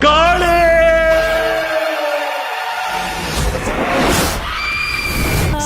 காளே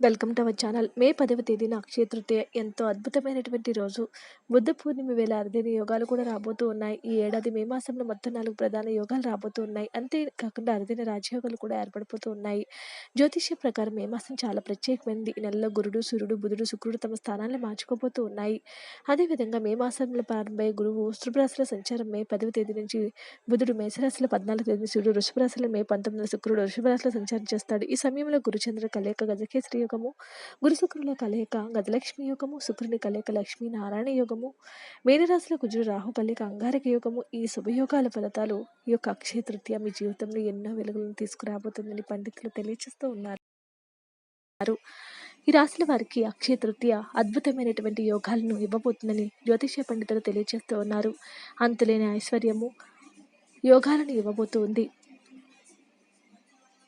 Welcome to our channel. May పదవ తేదీన అక్షయ తృతీయ ఎంతో అద్భుతమైనటువంటి రోజు. బుద్ధ పూర్ణిమ వేళ అరుదైన యోగాలు కూడా రాబోతూ ఉన్నాయి. ఈ ఏడాది మే మాసంలో మొత్తం నాలుగు ప్రధాన యోగాలు రాబోతూ ఉన్నాయి. అంతేకాకుండా అరుదైన రాజయోగాలు కూడా ఏర్పడిపోతూ ఉన్నాయి. జ్యోతిష్య ప్రకారం మే మాసం చాలా ప్రత్యేకమైనది. ఈ నెలలో గురుడు సూర్యుడు బుధుడు శుక్రుడు తమ స్థానాలను మార్చుకోబోతూ ఉన్నాయి. అదేవిధంగా మే మాసంలో ప్రారంభమయ్యే గురువు వృషభరాశిలో సంచారం మే పదవ తేదీ నుంచి బుధుడు మేషరాశిలో పద్నాలుగు తేదీ సూర్యుడు వృషభరాశిలో మే పంతొమ్మిది శుక్రుడు వృషభరాశిలో సంచారం చేస్తాడు. ఈ సమయంలో గురుచంద్ర కలయిక గజకేశ్రీ యోగము గురు శుక్రుల కలయిక గజలక్ష్మి యోగము శుక్రుని కలయిక లక్ష్మీ నారాయణ యోగము మేనరాశిలో కుజుడు రాహు కలయిక అంగారక యోగము ఈ శుభయోగాల ఫలితాలు ఈ యొక్క అక్షయ తృతీయ మీ జీవితంలో ఎన్నో వెలుగులను తీసుకురాబోతుందని పండితులు తెలియజేస్తూ ఉన్నారు. ఈ రాశుల వారికి అక్షయ తృతీయ అద్భుతమైనటువంటి యోగాలను ఇవ్వబోతుందని జ్యోతిష్య పండితులు తెలియజేస్తూ ఉన్నారు. అంతులేని ఐశ్వర్యము యోగాలను ఇవ్వబోతూ ఉంది.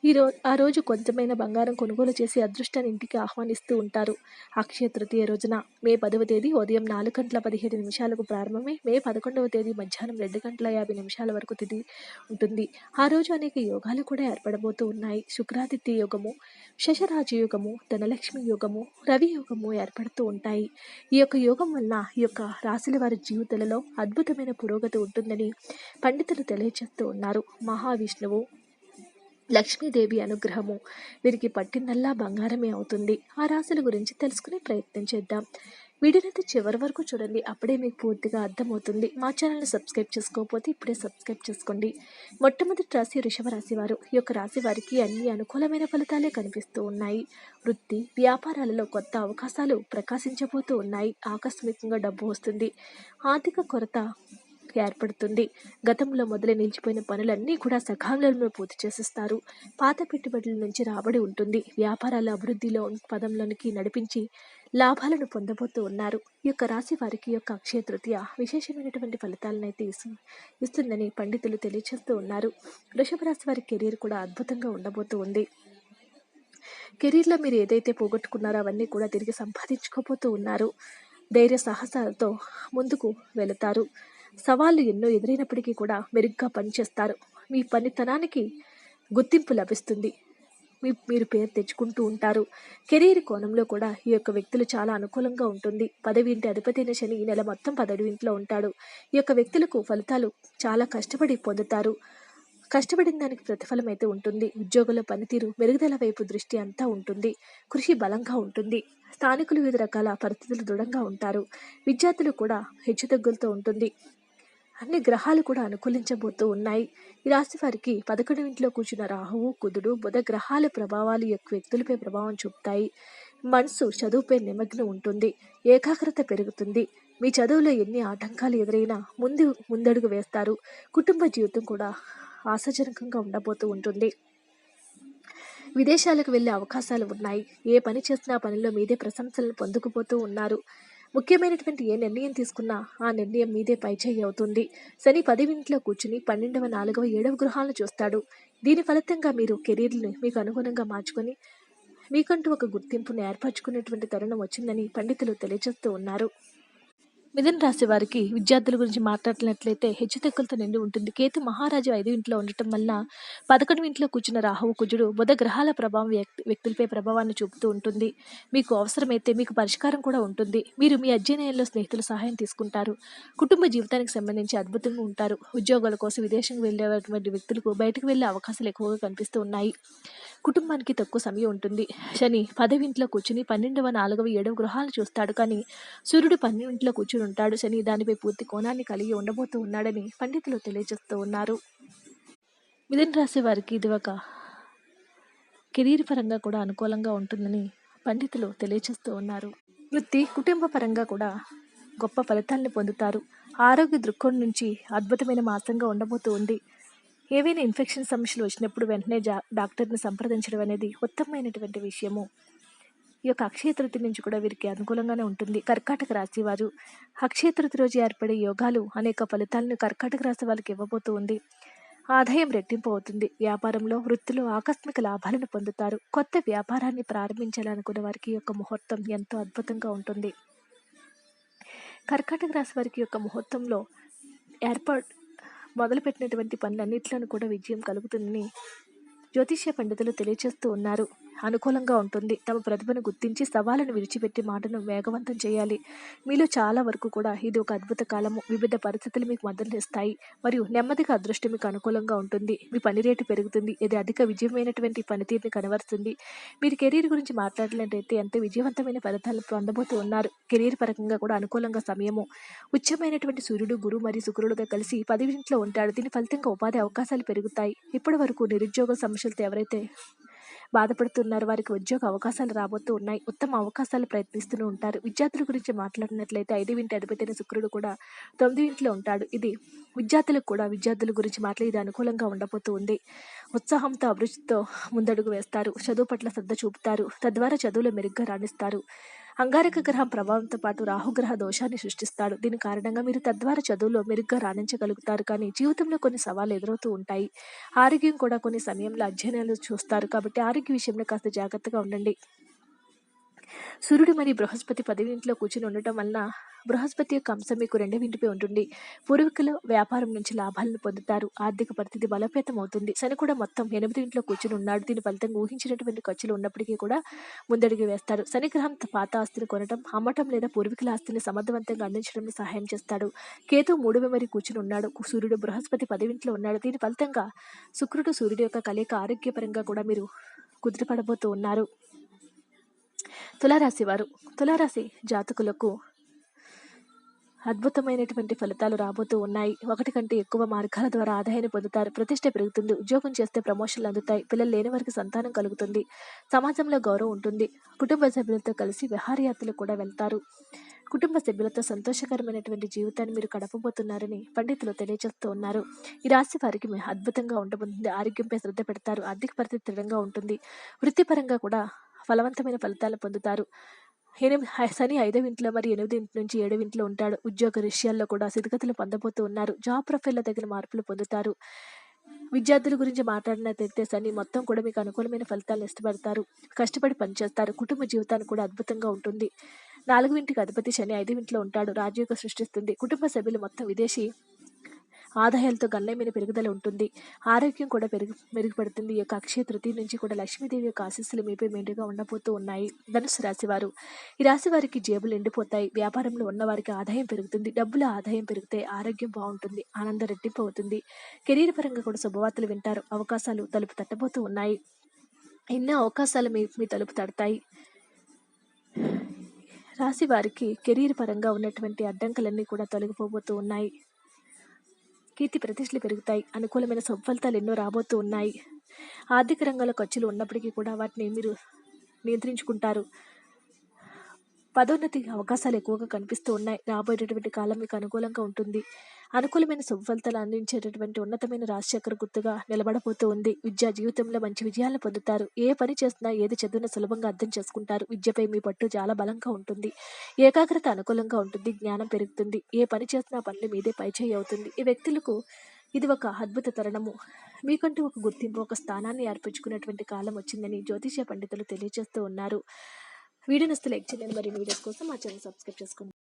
ఈ ఆ రోజు కొంచెమైన బంగారం కొనుగోలు చేసి అదృష్టాన్ని ఇంటికి ఆహ్వానిస్తూ ఉంటారు. అక్షయ తృతీయ రోజున మే పదవ తేదీ ఉదయం నాలుగు గంటల పదిహేడు నిమిషాలకు ప్రారంభమై మే పదకొండవ తేదీ మధ్యాహ్నం రెండు గంటల యాభై నిమిషాల వరకు తిథి ఉంటుంది. ఆ రోజు అనేక యోగాలు కూడా ఏర్పడబోతూ ఉన్నాయి. శుక్రాదిత్య యోగము శశరాజ యోగము ధనలక్ష్మి యోగము రవి యోగము ఏర్పడుతూ ఉంటాయి. ఈ యొక్క యోగం వల్ల ఈ యొక్క రాశుల వారి జీవితాలలో అద్భుతమైన పురోగతి ఉంటుందని పండితులు తెలియజేస్తూ ఉన్నారు. మహావిష్ణువు లక్ష్మీదేవి అనుగ్రహము. వీరికి పట్టినల్లా బంగారమే అవుతుంది. ఆ రాశుల గురించి తెలుసుకునే ప్రయత్నం చేద్దాం. వీడియోనైతే చివరి వరకు చూడండి. అప్పుడే మీకు పూర్తిగా అర్థమవుతుంది. మా ఛానల్ని సబ్స్క్రైబ్ చేసుకోకపోతే ఇప్పుడే సబ్స్క్రైబ్ చేసుకోండి. మొట్టమొదటి రాశి వృషభ రాశి వారు. ఈ యొక్క రాశి వారికి అన్ని అనుకూలమైన ఫలితాలే కనిపిస్తూ ఉన్నాయి. వృత్తి వ్యాపారాలలో కొత్త అవకాశాలు ప్రకాశించబోతూ ఉన్నాయి. ఆకస్మికంగా డబ్బు వస్తుంది. ఆర్థిక కొరత ఏర్పడుతుంది. గతంలో మొదలు నిలిచిపోయిన పనులన్నీ కూడా సకాలంలో పూర్తి చేసిస్తారు. పాత పెట్టుబడుల నుంచి రాబడి ఉంటుంది. వ్యాపారాల అభివృద్ధిలో పదంలోనికి నడిపించి లాభాలను పొందబోతూ ఉన్నారు. ఈ యొక్క రాశి వారికి యొక్క అక్షయ తృతీయ విశేషమైనటువంటి ఫలితాలను అయితే ఇస్తు ఇస్తుందని పండితులు తెలియజేస్తూ ఉన్నారు. వృషభ రాశి వారి కెరీర్ కూడా అద్భుతంగా ఉండబోతూ ఉంది. కెరీర్లో మీరు ఏదైతే పోగొట్టుకున్నారో అవన్నీ కూడా తిరిగి సంపాదించుకోబోతూ ఉన్నారు. ధైర్య సాహసాలతో ముందుకు వెళతారు. సవాళ్ళు ఎన్నో ఎదురైనప్పటికీ కూడా మెరుగ్గా పనిచేస్తారు. మీ పనితనానికి గుర్తింపు లభిస్తుంది. మీ మీరు పేరు తెచ్చుకుంటూ ఉంటారు. కెరీర్ కోణంలో కూడా ఈ యొక్క వ్యక్తులు చాలా అనుకూలంగా ఉంటుంది. పదవి ఇంటి అధిపతి అయిన శని ఈ నెల మొత్తం పదవి ఇంట్లో ఉంటాడు. ఈ యొక్క వ్యక్తులకు ఫలితాలు చాలా కష్టపడి పొందుతారు. కష్టపడిన దానికి ప్రతిఫలం అయితే ఉంటుంది. ఉద్యోగుల పనితీరు మెరుగుదల వైపు దృష్టి అంతా ఉంటుంది. కృషి బలంగా ఉంటుంది. స్థానికులు వివిధ రకాల పరిస్థితులు దృఢంగా ఉంటారు. విద్యార్థులు కూడా హెచ్చుతగ్గులతో ఉంటుంది. అన్ని గ్రహాలు కూడా అనుకూలించబోతూ ఉన్నాయి. ఈ రాశి వారికి పదకొండు ఇంట్లో కూర్చున్న రాహువు కుదుడు బుధ గ్రహాల ప్రభావాలు ఎక్కువ యొక్క వ్యక్తులపై ప్రభావం చూపుతాయి. మనసు చదువుపై నిమగ్నం ఉంటుంది. ఏకాగ్రత పెరుగుతుంది. మీ చదువులో ఎన్ని ఆటంకాలు ఎదురైనా ముందు ముందడుగు వేస్తారు. కుటుంబ జీవితం కూడా ఆశాజనకంగా ఉండబోతూ ఉంటుంది. విదేశాలకు వెళ్ళే అవకాశాలు ఉన్నాయి. ఏ పని చేసినా పనిలో మీదే ప్రశంసలను పొందుకుపోతూ ఉన్నారు. ముఖ్యమైనటువంటి ఏ నిర్ణయం తీసుకున్నా ఆ నిర్ణయం మీదే పైచేయి అవుతుంది. శని పదివింట్లో కూర్చుని పన్నెండవ నాలుగవ ఏడవ గృహాలను చూస్తాడు. దీని ఫలితంగా మీరు కెరీర్ని మీకు అనుగుణంగా మార్చుకొని మీకంటూ ఒక గుర్తింపును ఏర్పరచుకునేటువంటి తరుణం వచ్చిందని పండితులు తెలియజేస్తూ ఉన్నారు. మిథున రాశి వారికి విద్యార్థుల గురించి మాట్లాడినట్లయితే హెచ్చుతగ్గులతో నిండి ఉంటుంది. కేతు మహారాజు ఐదు ఇంట్లో ఉండటం వల్ల పదకొండు ఇంట్లో కూర్చున్న రాహువు కుజుడు బుధ గ్రహాల ప్రభావం వ్యక్తి వ్యక్తులపై ప్రభావాన్ని చూపుతూ ఉంటుంది. మీకు అవసరమైతే మీకు పరిష్కారం కూడా ఉంటుంది. మీరు మీ అధ్యయనంలో స్నేహితుల సహాయం తీసుకుంటారు. కుటుంబ జీవితానికి సంబంధించి అద్భుతంగా ఉంటారు. ఉద్యోగాల కోసం విదేశం వెళ్ళేటువంటి వ్యక్తులకు బయటకు వెళ్ళే అవకాశాలు ఎక్కువగా కనిపిస్తూ ఉన్నాయి. కుటుంబానికి తక్కువ సమయం ఉంటుంది. శని పదవింట్లో కూర్చుని పన్నెండవ నాలుగవ ఏడవ గృహాలు చూస్తాడు. కానీ సూర్యుడు పన్నెండింట్లో కూర్చుని ఉంటాడు. శని దానిపై పూర్తి కోణాన్ని కలిగి ఉండబోతూ ఉన్నాడని పండితులు తెలియజేస్తూ ఉన్నారు. మిథున రాశి వారికి ఇది ఒక కెరీర్ పరంగా కూడా అనుకూలంగా ఉంటుందని పండితులు తెలియజేస్తూ ఉన్నారు. వృత్తి కుటుంబ పరంగా కూడా గొప్ప ఫలితాలను పొందుతారు. ఆరోగ్య దృక్కోణం నుంచి అద్భుతమైన మాసంగా ఉండబోతూ ఉంది. ఏవైనా ఇన్ఫెక్షన్ సమస్యలు వచ్చినప్పుడు వెంటనే జా డాక్టర్ని సంప్రదించడం అనేది ఉత్తమమైనటువంటి విషయము. ఈ యొక్క అక్షయ నుంచి కూడా వీరికి అనుకూలంగానే ఉంటుంది. కర్కాటక రాశి వారు అక్షయ రోజు ఏర్పడే యోగాలు అనేక ఫలితాలను కర్కాటక రాశి వాళ్ళకి ఇవ్వబోతూ ఉంది. ఆదాయం రెట్టింపు అవుతుంది. వ్యాపారంలో వృత్తిలో ఆకస్మిక లాభాలను పొందుతారు. కొత్త వ్యాపారాన్ని ప్రారంభించాలనుకున్న వారికి యొక్క ముహూర్తం ఎంతో అద్భుతంగా ఉంటుంది. కర్కాటక రాశి వారికి యొక్క ముహూర్తంలో ఏర్పాటు మొదలుపెట్టినటువంటి పనులన్నింటిలోనూ కూడా విజయం కలుగుతుందని జ్యోతిష్య పండితులు తెలియజేస్తూ ఉన్నారు. అనుకూలంగా ఉంటుంది. తమ ప్రతిభను గుర్తించి సవాలను విడిచిపెట్టి మాటను వేగవంతం చేయాలి. మీలో చాలా వరకు కూడా ఇది ఒక అద్భుత కాలము. వివిధ పరిస్థితులు మీకు మద్దతు ఇస్తాయి మరియు నెమ్మదిగా అదృష్టం మీకు అనుకూలంగా ఉంటుంది. మీ పని రేటు పెరుగుతుంది. ఇది అధిక విజయమైనటువంటి పనితీరుని కనబరుస్తుంది. మీరు కెరీర్ గురించి మాట్లాడినట్లయితే ఎంత విజయవంతమైన ఫలితాలు పొందబోతూ ఉన్నారు. కెరీర్ పరంగా కూడా అనుకూలంగా సమయము. ఉచ్చమైనటువంటి సూర్యుడు గురు మరియు శుక్రుడుగా కలిసి పది ఇంట్లో ఉంటాడు. దీని ఫలితంగా ఉపాధి అవకాశాలు పెరుగుతాయి. ఇప్పటి వరకు నిరుద్యోగ సమస్యలతో ఎవరైతే బాధపడుతున్నారు. వారికి ఉద్యోగ అవకాశాలు రాబోతూ ఉన్నాయి. ఉత్తమ అవకాశాలు ప్రయత్నిస్తూ ఉంటారు. విద్యార్థుల గురించి మాట్లాడినట్లయితే ఐదు ఇంటి అధిపతిన శుక్రుడు కూడా తొమ్మిది ఇంట్లో ఉంటాడు. ఇది విద్యార్థులకు కూడా విద్యార్థుల గురించి మాట్లాడి ఇది అనుకూలంగా ఉండబోతూ ఉంది. ఉత్సాహంతో అభిరుచితో ముందడుగు వేస్తారు. చదువు పట్ల శ్రద్ధ చూపుతారు. తద్వారా చదువులో మెరుగ్గా రాణిస్తారు. అంగారక గ్రహం ప్రభావంతో పాటు రాహుగ్రహ దోషాన్ని సృష్టిస్తాడు. దీని కారణంగా మీరు తద్వారా చదువులో మెరుగ్గా రాణించగలుగుతారు. కానీ జీవితంలో కొన్ని సవాళ్ళు ఎదురవుతూ ఉంటాయి. ఆరోగ్యం కూడా కొన్ని సమయంలో అధ్యయనాలు చూస్తారు. కాబట్టి ఆరోగ్య విషయంలో కాస్త జాగ్రత్తగా ఉండండి. సూర్యుడు మరియు బృహస్పతి పదవి ఇంట్లో కూర్చుని ఉండటం వలన బృహస్పతి యొక్క అంశం మీకు రెండవ ఇంటిపై ఉంటుంది. పూర్వీకులు వ్యాపారం నుంచి లాభాలను పొందుతారు. ఆర్థిక పరిస్థితి బలోపేతం అవుతుంది శని కూడా మొత్తం ఎనిమిది ఇంట్లో కూర్చుని ఉన్నాడు. దీని ఫలితంగా ఊహించినటువంటి ఖర్చులు ఉన్నప్పటికీ కూడా ముందడుగు వేస్తారు. శని గ్రహం పాత ఆస్తిని కొనడం అమ్మటం లేదా పూర్వీకుల ఆస్తిని సమర్థవంతంగా అందించడంలో సహాయం చేస్తాడు. కేతు మూడవ మరి కూర్చుని ఉన్నాడు. సూర్యుడు బృహస్పతి పదవింట్లో ఉన్నాడు. దీని ఫలితంగా శుక్రుడు సూర్యుడు యొక్క కలయిక ఆరోగ్యపరంగా కూడా మీరు కుదిరిపడబోతూ ఉన్నారు. తులారాశి వారు తులారాశి జాతకులకు అద్భుతమైనటువంటి ఫలితాలు రాబోతూ ఉన్నాయి. ఒకటి కంటే ఎక్కువ మార్గాల ద్వారా ఆదాయాన్ని పొందుతారు. ప్రతిష్ట పెరుగుతుంది. ఉద్యోగం చేస్తే ప్రమోషన్లు అందుతాయి. పిల్లలు లేని వారికి సంతానం కలుగుతుంది. సమాజంలో గౌరవం ఉంటుంది. కుటుంబ సభ్యులతో కలిసి విహారయాత్రలు కూడా వెళ్తారు. కుటుంబ సభ్యులతో సంతోషకరమైనటువంటి జీవితాన్ని మీరు గడపబోతున్నారని పండితులు తెలియజేస్తూ ఉన్నారు. ఈ రాశి వారికి అద్భుతంగా ఉండబోతుంది. ఆరోగ్యంపై శ్రద్ధ పెడతారు. ఆర్థిక పరిస్థితి దృఢంగా ఉంటుంది. వృత్తిపరంగా కూడా ఫలవంతమైన ఫలితాలు పొందుతారు. ఎనిమిది శని ఐదవ ఇంట్లో మరి ఎనిమిది ఇంటి నుంచి ఏడవ ఇంట్లో ఉంటాడు. ఉద్యోగ విషయాల్లో కూడా స్థితిగతులు పొందబోతూ ఉన్నారు. జాబ్ ప్రొఫైల్లో తగిన మార్పులు పొందుతారు. విద్యార్థుల గురించి మాట్లాడినట్లయితే శని మొత్తం కూడా మీకు అనుకూలమైన ఫలితాలు ఇష్టపడతారు. కష్టపడి పనిచేస్తారు. కుటుంబ జీవితాన్ని కూడా అద్భుతంగా ఉంటుంది. నాలుగు ఇంటికి అధిపతి శని ఐదు ఇంట్లో ఉంటాడు. రాజయోగ సృష్టిస్తుంది. కుటుంబ సభ్యులు మొత్తం విదేశీ ఆదాయాలతో గణనీయమైన పెరుగుదల ఉంటుంది. ఆరోగ్యం కూడా పెరుగు మెరుగుపడుతుంది. ఈ యొక్క అక్షయ తృతీయ నుంచి కూడా లక్ష్మీదేవి యొక్క ఆశీస్సులు మీపై మెండుగా ఉండబోతూ ఉన్నాయి. ధనుసు రాశివారు. ఈ రాశి వారికి జేబులు ఎండిపోతాయి. వ్యాపారంలో ఉన్న వారికి ఆదాయం పెరుగుతుంది. డబ్బుల ఆదాయం పెరిగితే ఆరోగ్యం బాగుంటుంది. ఆనందం రెట్టింపు అవుతుంది కెరీర్ పరంగా కూడా శుభవార్తలు వింటారు. అవకాశాలు తలుపు తట్టబోతూ ఉన్నాయి. ఎన్నో అవకాశాలు మీ మీ తలుపు తడతాయి. రాశి వారికి కెరీర్ పరంగా ఉన్నటువంటి అడ్డంకులన్నీ కూడా తొలగిపోబోతూ ఉన్నాయి. కీర్తి ప్రతిష్టలు పెరుగుతాయి. అనుకూలమైన సత్ఫలితాలు ఎన్నో రాబోతూ ఉన్నాయి. ఆర్థిక రంగంలో ఖర్చులు ఉన్నప్పటికీ కూడా వాటిని మీరు నియంత్రించుకుంటారు. పదోన్నతి అవకాశాలు ఎక్కువగా కనిపిస్తూ ఉన్నాయి. రాబోయేటటువంటి కాలం మీకు అనుకూలంగా ఉంటుంది. అనుకూలమైన సుఫలితాలు అందించేటటువంటి ఉన్నతమైన రాజశేఖర గుర్తుగా నిలబడబోతూ ఉంది. విద్యా జీవితంలో మంచి విజయాలను పొందుతారు. ఏ పని చేసినా ఏది చదివినా సులభంగా అర్థం చేసుకుంటారు. విద్యపై మీ పట్టు చాలా బలంగా ఉంటుంది. ఏకాగ్రత అనుకూలంగా ఉంటుంది. జ్ఞానం పెరుగుతుంది. ఏ పని చేసినా పనులు మీదే పైచేయి అవుతుంది. ఈ వ్యక్తులకు ఇది ఒక అద్భుత తరుణము. మీకంటూ ఒక గుర్తింపు ఒక స్థానాన్ని ఏర్పరచుకున్నటువంటి కాలం వచ్చిందని జ్యోతిష పండితులు తెలియజేస్తూ ఉన్నారు. వీడియో నస్తే లైక్ చేయండి మరి వీడియోస్ కోసం మా ఛానల్ సబ్స్క్రైబ్ చేసుకోండి.